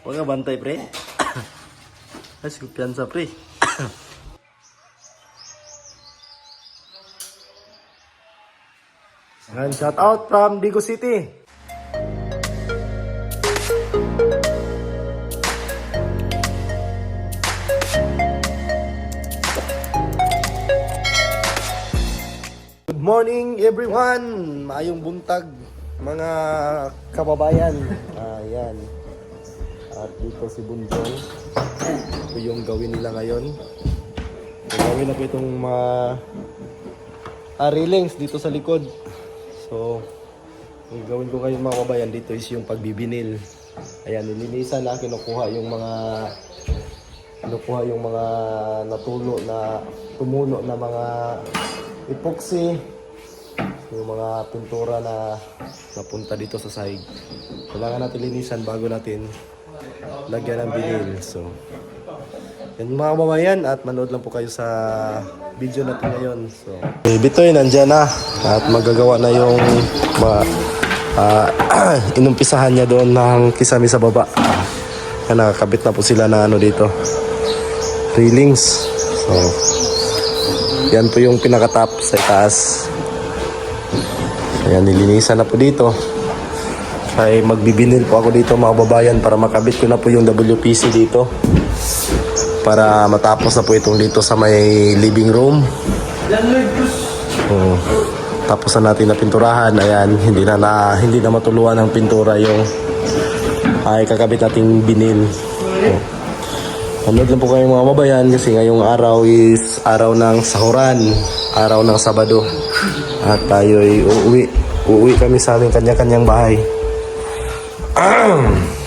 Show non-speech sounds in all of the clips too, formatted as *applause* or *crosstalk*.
Huwag nga bantay, pre. Ay, kumpiyansa, pre. Yan, shout out from Digo City. Morning everyone! Maayong buntag mga kababayan. Ayan. At dito si Bunjong. Ito yung gawin nila ngayon. Gawin na po itong mga ah, railings dito sa likod. So, ang gawin ko ngayon mga kababayan dito is yung pagbibinil. Ayan, nilinisan na, kinukuha yung mga kinukuha yung mga natulo na tumulo na mga epoxy yung mga pintura na napunta dito sa sahig. Kailangan natin linisan bago natin lagyan ng binil. So, yan mga kababayan at manood lang po kayo sa video natin ngayon. So, eh, Bitoy nandyan na at magagawa na yung mga ah, *clears throat* inumpisahan niya doon ng kisame sa baba. Kaya nakakabit na po sila na ano dito. Railings. So, yan po yung pinakatap sa itaas. Ayan, nilinisan na po dito. Ay magbibinil po ako dito mga babayan para makabit ko na po yung WPC dito. Para matapos na po itong dito sa may living room. Oh, tapos na natin na pinturahan. Ayan, hindi na, na hindi na matuluan ng pintura yung ay kakabit nating binil. Oh. Panood lang po kayo mga babayan kasi ngayong araw is araw ng sahuran, araw ng Sabado. At tayo ay uuwi. Uuwi kami sa aming kanya-kanyang bahay. *clears throat*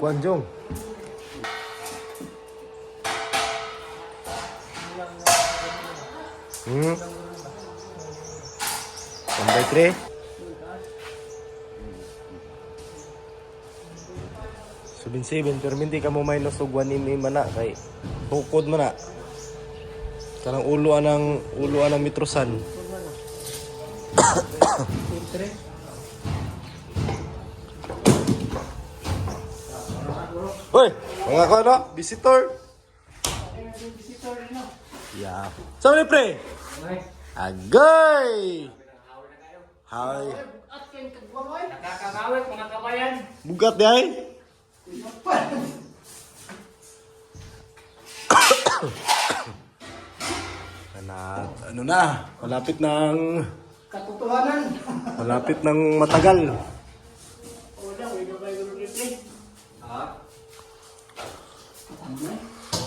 Kuan Hmm. Tambay tre. Subin seven pero hindi ka mo minus og 1 mm na kay hukod mo na. Kanang ulo anang ulo anang mitrosan. *coughs* Hoy, mga ko ano? Visitor. Yeah. Saan ni pre? Agay! Hi. Nakakakawit mga kabayan. Bugat di ay? Anak, ano na? Malapit ng Katotohanan. malapit ng matagal.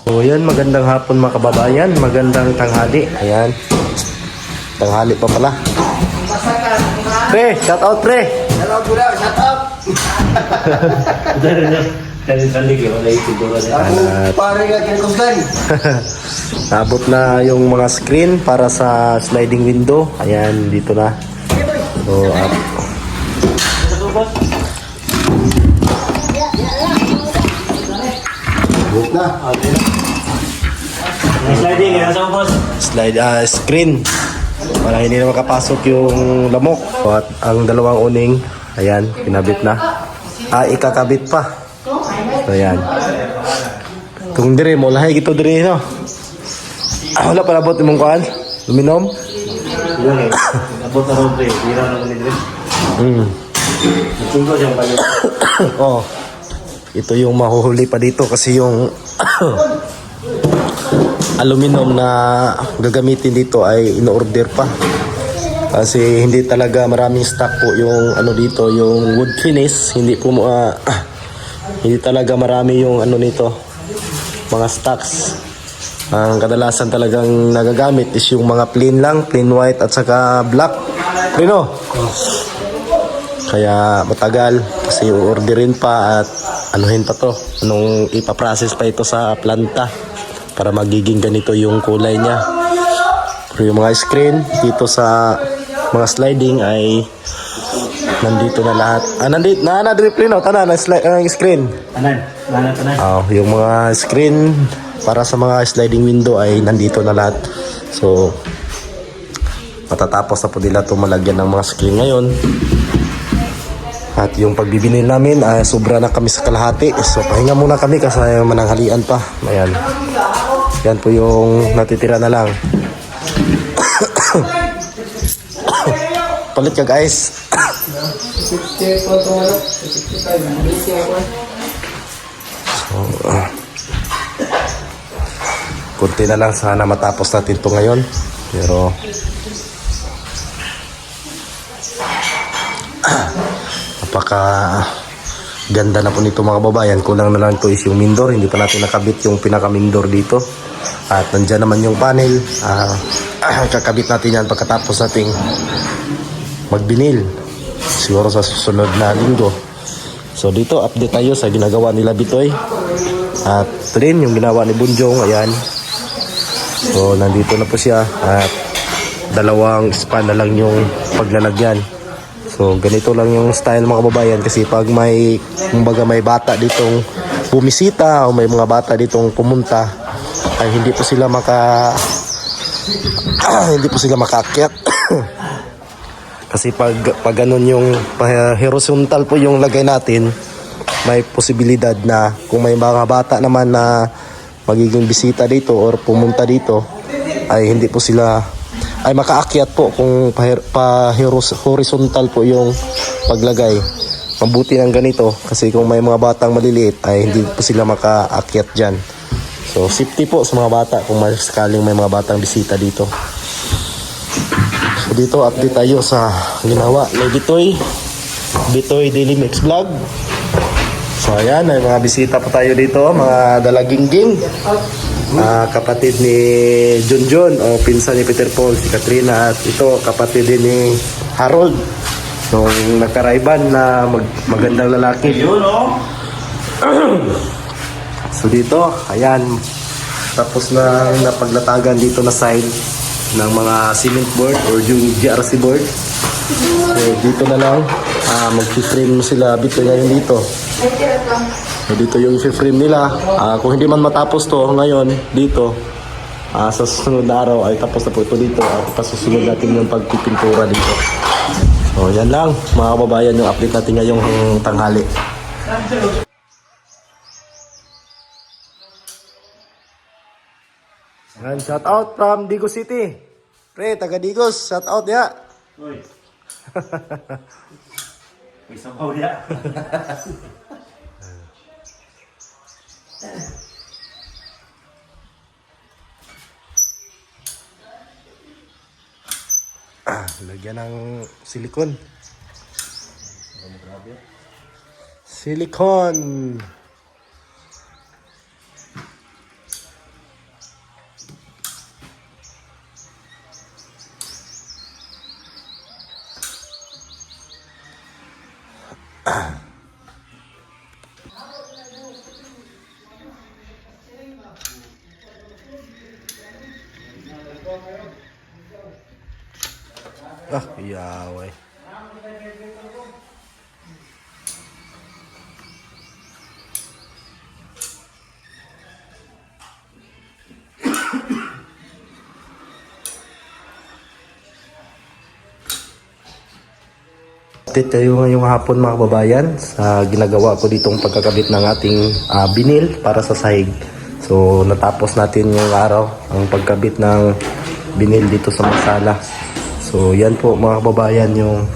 So yan, magandang hapon mga kababayan, magandang tanghali. Ayan. Tanghali pa pala. Pre, shout out pre. Hello, pare ka kinkusgan. *laughs* Nabot na yung mga screen para sa sliding window. Ayan, dito na. So, up. Na. Sliding, kaya sa boss. Slide, ah, screen. Para hindi na makapasok yung lamok. At ang dalawang uning, ayan, pinabit na. Ah, ikakabit pa. So, ayan. Kung dire mo, lahi gito dire, no? Ah, wala pa nabot yung kuhan? Luminom? Ilang eh. Abot na rin, pre. Hira na rin, pre. Hmm. Ito siyang pala. *coughs* Oh. Ito yung mahuhuli pa dito kasi yung *coughs* aluminum na gagamitin dito ay in-order pa. Kasi hindi talaga maraming stock po yung ano dito, yung wood finish, hindi po ah, *coughs* hindi talaga marami yung ano nito, mga stocks. Ang kadalasan talagang nagagamit is yung mga plain lang, plain white at saka black. Prino? Kaya matagal kasi orderin pa at anuhin pa to. Anong ipaprocess pa ito sa planta para magiging ganito yung kulay niya. Pero yung mga screen dito sa mga sliding ay nandito na lahat. Ah, nandito na na drip no, tanan na sli- ang screen. Anan, anan, anan. Ah, yung mga screen para sa mga sliding window ay nandito na lahat. So matatapos na po nila ito malagyan ng mga screen ngayon. At yung pagbibinil namin, ay sobra na kami sa kalahati. So, pahinga muna kami kasi mananghalian pa. Ayan. Yan po yung natitira na lang. *coughs* Palit ka guys. 60 po ito? 65. Busy ako. Kunti na lang sana matapos natin to ngayon. Pero napaka ganda na po nito mga babayan. Kulang na lang to is yung mindor. Hindi pa natin nakabit yung pinaka mindor dito. At nandyan naman yung panel. Ah, kakabit natin yan pagkatapos nating magbinil. Siguro sa susunod na linggo. So dito update tayo sa ginagawa nila Bitoy. At ito rin yung ginawa ni Bunjong. Ayan. So, nandito na po siya at dalawang span na lang yung paglalagyan. So, ganito lang yung style mga kababayan kasi pag may, kumbaga may bata ditong bumisita o may mga bata ditong pumunta ay hindi po sila maka *clears throat* hindi po sila makaakyat. *clears throat* kasi pag, pag ganun yung horizontal po yung lagay natin, may posibilidad na kung may mga bata naman na magiging bisita dito or pumunta dito ay hindi po sila ay makaakyat po kung pa, horizontal po yung paglagay. Mabuti ng ganito kasi kung may mga batang maliliit ay hindi po sila makaakyat dyan. So safety po sa mga bata kung sakaling may mga batang bisita dito. So dito update tayo sa ginawa ni Bitoy. Bitoy Daily Mix Vlog. So ayan, may mga bisita pa tayo dito, mga dalagingging. Ah, kapatid ni Junjun o pinsan ni Peter Paul, si Katrina at ito kapatid din ni Harold. Nung nagkaraiban na mag magandang lalaki. Yun, oh. *clears throat* So dito, ayan, tapos na napaglatagan dito na side. ng mga cement board or yung GRC board. So dito na lang, ah mag-frame sila bito ngayon dito. So dito yung frame nila. Ah, kung hindi man matapos to ngayon dito, ah, sa susunod na araw ay tapos na po ito dito at pasusunod natin yung pagpipintura dito. So yan lang mga kababayan yung update natin ngayong tanghali. Yan, shout out from Digos City. Pre, taga Digos, shout out ya. Uy. *laughs* May sabaw niya. *laughs* Ah, lagyan ng silikon. Silikon. Ah, yaway. Update tayo ngayong hapon mga kababayan sa ginagawa ko ditong pagkakabit ng ating ah, binil para sa sahig. So natapos natin yung araw ang pagkabit ng binil dito sa masala. So yan po mga kababayan yung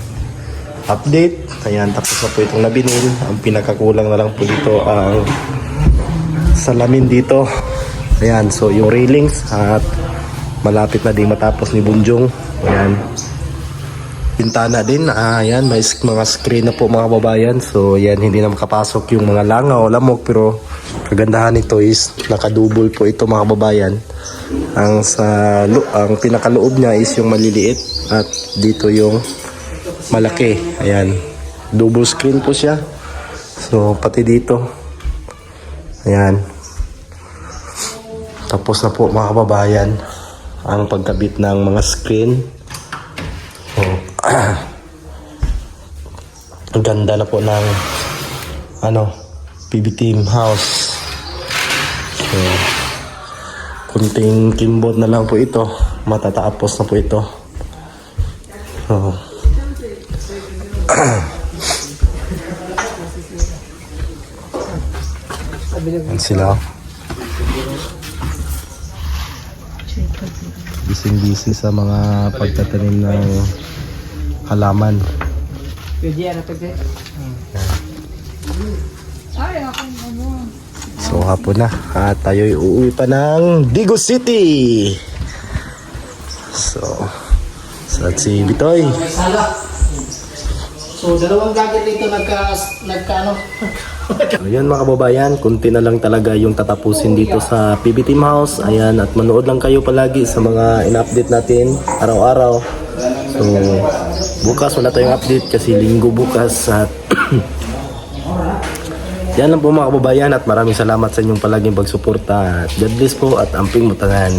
update. Ayan tapos na po itong nabinil. Ang pinakakulang na lang po dito ang salamin dito. Ayan so yung railings at malapit na din matapos ni Bunjong. Ayan bintana din. Ah, yan, may mga screen na po mga babayan. So, yan, hindi na makapasok yung mga langaw o lamok. Pero, kagandahan nito is nakadubol po ito mga babayan. Ang sa ang pinakaloob niya is yung maliliit at dito yung malaki. Ayan. Double screen po siya. So, pati dito. Ayan. Tapos na po mga kababayan ang pagkabit ng mga screen. So, *clears throat* ang ganda na po ng ano, PB Team House. So, kunting kimbot na lang po ito. Matatapos na po ito. So, *clears throat* Yan sila. Busy-busy sa mga pagtatanim ng halaman. So hapon na at tayo'y uuwi pa ng Digo City. So, sa si Bitoy. So, dalawang gadget dito nagka, nagka ano, *laughs* Ayan mga kababayan, kunti na lang talaga yung tatapusin dito sa PB Team House. Ayan, at manood lang kayo palagi sa mga in-update natin araw-araw. So, bukas wala tayong update kasi linggo bukas at *clears throat* yan lang po mga kababayan at maraming salamat sa inyong palaging pagsuporta. God bless po at amping mutangan.